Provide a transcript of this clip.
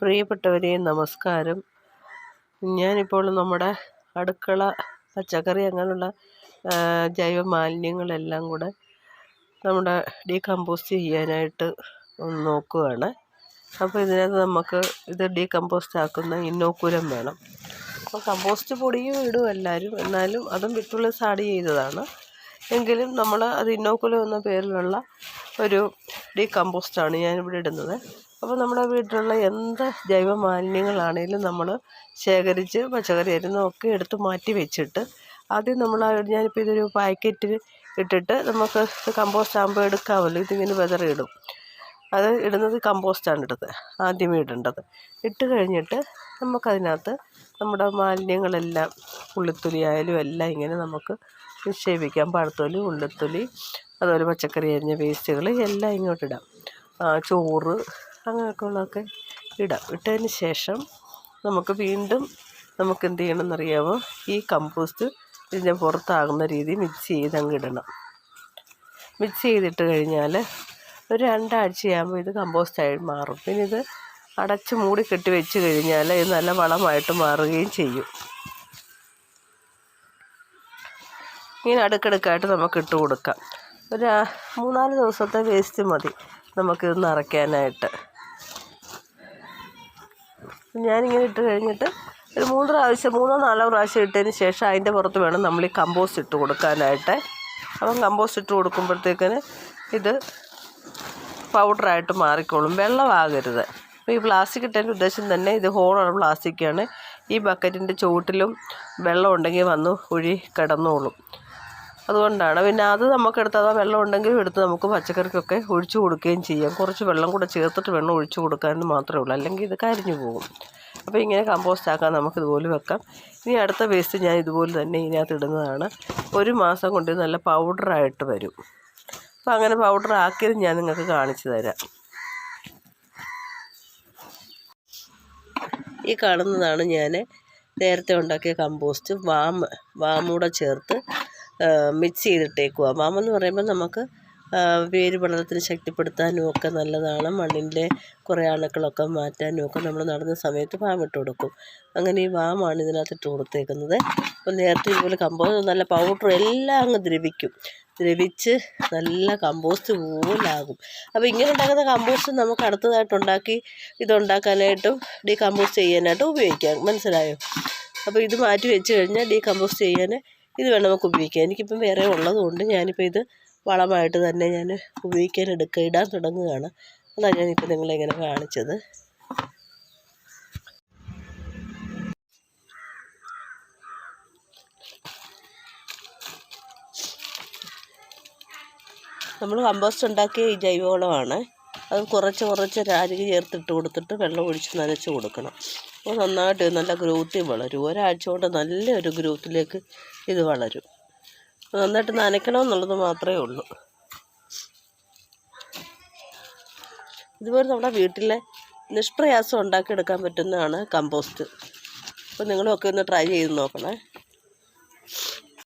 പ്രിയപ്പെട്ടവരെ നമസ്കാരം. ഞാനിപ്പോൾ നമ്മുടെ അടുക്കള പച്ചക്കറി അങ്ങനെയുള്ള ജൈവ മാലിന്യങ്ങളെല്ലാം കൂടെ നമ്മുടെ ഡീകമ്പോസ്റ്റ് ചെയ്യാനായിട്ട് നോക്കുകയാണ് അപ്പോൾ ഇതിനകത്ത് നമുക്ക് ഇത് ഡീകമ്പോസ്റ്റ് ആക്കുന്ന ഇന്നോക്കുലം വേണം. അപ്പോൾ കമ്പോസ്റ്റ് പൊടിയും ഇടും എല്ലാവരും. എന്നാലും അതും വിട്ടുള്ള സാഡ് ചെയ്തതാണ്. എങ്കിലും നമ്മൾ അത് ഇന്നോക്കുലം എന്ന പേരിലുള്ള ഒരു ഡീകമ്പോസ്റ്റാണ് ഞാനിവിടെ ഇടുന്നത്. അപ്പോൾ നമ്മുടെ വീട്ടിലുള്ള എന്ത് ജൈവ മാലിന്യങ്ങളാണേലും നമ്മൾ ശേഖരിച്ച് പച്ചക്കറി ഒക്കെ എടുത്ത് മാറ്റി വെച്ചിട്ട് ആദ്യം നമ്മൾ ഞാനിപ്പോൾ ഇതൊരു പാക്കറ്റിൽ ഇട്ടിട്ട് നമുക്ക് കമ്പോസ്റ്റ് ആകുമ്പോൾ എടുക്കാമല്ലോ. ഇതിങ്ങനെ വിതറിയിടും അത് ഇടുന്നത് കമ്പോസ്റ്റാണ് ഇടുന്നത്. ആദ്യമേ ഇടേണ്ടത്. ഇട്ട് കഴിഞ്ഞിട്ട് നമുക്കതിനകത്ത് നമ്മുടെ മാലിന്യങ്ങളെല്ലാം പുള്ളിത്തുലി ആയാലും എല്ലാം ഇങ്ങനെ നമുക്ക് നിക്ഷേപിക്കാം പഴത്തൊലി ഉള്ളിത്തൊലി അതുപോലെ പച്ചക്കറി അരിഞ്ഞ വേസ്റ്റുകൾ എല്ലാം ഇങ്ങോട്ടിടാം. ചോറ് അങ്ങനെയൊക്കെ ഉള്ളതൊക്കെ ഇടാം. ഇട്ടതിന് ശേഷം നമുക്ക് വീണ്ടും നമുക്ക് എന്ത് ചെയ്യണമെന്നറിയാമോ ഈ കമ്പോസ്റ്റ് ഇതിന്റെ പുറത്താകുന്ന രീതി മിക്സ് ചെയ്ത് അങ്ങ് ഇടണം. മിക്സ് ചെയ്തിട്ട് കഴിഞ്ഞാൽ ഒരു രണ്ടാഴ്ചയാകുമ്പോൾ ഇത് കമ്പോസ്റ്റായി മാറും. പിന്നെ ഇത് അടച്ച് മൂടി കെട്ടി വെച്ച് കഴിഞ്ഞാൽ ഇത് നല്ല വളമായിട്ട് മാറുകയും ചെയ്യും. ഇങ്ങനെ അടുക്കടുക്കായിട്ട് നമുക്ക് ഇട്ട് കൊടുക്കാം. ഒരു മൂന്നാൽ ദിവസത്തെ വേസ്റ്റ് മതി നമുക്കിത് നിറയ്ക്കാനായിട്ട് ഞാനിങ്ങനെ ഇട്ട് കഴിഞ്ഞിട്ട് ഒരു മൂന്ന് പ്രാവശ്യം മൂന്നോ നാലോ പ്രാവശ്യം ഇട്ടതിന് ശേഷം അതിന്റെ പുറത്ത് വേണം നമ്മൾ ഈ കമ്പോസ്റ്റ് ഇട്ട് കൊടുക്കാനായിട്ട്. അപ്പം കമ്പോസ്റ്റ് ഇട്ട് കൊടുക്കുമ്പോഴത്തേക്കിന് ഇത് പൗഡറായിട്ട് മാറിക്കോളും. വെള്ളമാകരുത്. അപ്പോൾ ഈ പ്ലാസ്റ്റിക് ഇട്ടതിന്റെ ഉദ്ദേശം തന്നെ ഇത് ഹോളുള്ള പ്ലാസ്റ്റിക്കാണ് ഈ ബക്കറ്റിന്റെ ചുവട്ടിലും വെള്ളം ഉണ്ടെങ്കിൽ വന്ന് ഒഴി കിടന്നോളും. അതുകൊണ്ടാണ്. പിന്നെ അത് നമുക്കെടുത്ത് അതാ വെള്ളം ഉണ്ടെങ്കിലും എടുത്ത് നമുക്ക് പച്ചക്കറിക്കൊക്കെ ഒഴിച്ചു കൊടുക്കുകയും ചെയ്യാം. കുറച്ച് വെള്ളം കൂടെ ചേർത്തിട്ട് വെള്ളം ഒഴിച്ചു കൊടുക്കാൻ മാത്രമേ ഉള്ളൂ. അല്ലെങ്കിൽ ഇത് കരിഞ്ഞു പോകും. അപ്പോൾ ഇങ്ങനെ കമ്പോസ്റ്റ് ആക്കാൻ നമുക്ക് ഇതുപോലെ വെക്കാം. ഇനി അടുത്ത വേസ്റ്റ് ഞാൻ ഇതുപോലെ തന്നെ ഇതിനകത്ത് ഇടുന്നതാണ്. ഒരു മാസം കൊണ്ട് നല്ല പൗഡറായിട്ട് വരും. അപ്പോൾ അങ്ങനെ പൗഡർ ആക്കിയത് ഞാൻ നിങ്ങൾക്ക് കാണിച്ചു തരാം. ഈ കാണുന്നതാണ് ഞാൻ നേരത്തെ ഉണ്ടാക്കിയ കമ്പോസ്റ്റ് വാം വാമൂടെ ചേർത്ത് മിക്സ് ചെയ്തിട്ടേക്കുക വാമെന്ന് പറയുമ്പോൾ നമുക്ക് വേര് പഠനത്തിന് ശക്തിപ്പെടുത്താനും ഒക്കെ നല്ലതാണ്. മണ്ണിന്റെ കുറേ അണുക്കളൊക്കെ മാറ്റാനും ഒക്കെ നമ്മൾ നടന്ന സമയത്ത് വാമിട്ട് കൊടുക്കും. അങ്ങനെ ഈ വാമാണ് ഇതിനകത്ത് ഇട്ട് കൊടുത്തേക്കുന്നത്. അപ്പോൾ നേരത്തെ ഇതുപോലെ കമ്പോസ്റ്റ് നല്ല പൗഡർ എല്ലാം അങ്ങ് ദ്രവിക്കും. ദ്രവിച്ച് നല്ല കമ്പോസ്റ്റ് പോലാകും. അപ്പോൾ ഇങ്ങനെ ഉണ്ടാക്കുന്ന കമ്പോസ്റ്റ് നമുക്ക് അടുത്തതായിട്ട് ഉണ്ടാക്കി ഇതുണ്ടാക്കാനായിട്ടും ഡീ കമ്പോസ്റ്റ് ചെയ്യാനായിട്ടും ഉപയോഗിക്കാം. മനസ്സിലായോ? അപ്പോൾ ഇത് മാറ്റി വെച്ച് കഴിഞ്ഞാൽ ഡീ കമ്പോസ്റ്റ് ചെയ്യാൻ ഇത് വേണം നമുക്ക് ഉപയോഗിക്കാം എനിക്കിപ്പം വേറെ ഉള്ളതുകൊണ്ട് ഞാനിപ്പോൾ ഇത് വളമായിട്ട് തന്നെ ഞാൻ ഉപയോഗിക്കാൻ എടുക്കുക ഇടാൻ തുടങ്ങുകയാണ്. അതാണ് ഞാനിപ്പോൾ നിങ്ങളെ ഇങ്ങനെ കാണിച്ചത്. നമ്മൾ കമ്പോസ്റ്റ് ഉണ്ടാക്കിയ ഈ ജൈവവളമാണ്. അത് കുറച്ച് കുറച്ച് രാജിക ചേർത്തിട്ട് കൊടുത്തിട്ട് വെള്ളം ഒഴിച്ച് നനച്ച് കൊടുക്കണം. അപ്പോൾ നന്നായിട്ട് നല്ല ഗ്രോത്തിൽ വളരും. ഒരാഴ്ച കൊണ്ട് നല്ലൊരു ഗ്രോത്തിലേക്ക് ഇത് വളരും. നന്നായിട്ട് നനയ്ക്കണമെന്നുള്ളത് മാത്രമേ ഉള്ളൂ. ഇതുപോലെ നമ്മുടെ വീട്ടിലെ നിഷ്പ്രയാസം ഉണ്ടാക്കിയെടുക്കാൻ പറ്റുന്നതാണ് കമ്പോസ്റ്റ്. അപ്പോൾ നിങ്ങളൊക്കെ ഒന്ന് ട്രൈ ചെയ്ത് നോക്കണേ.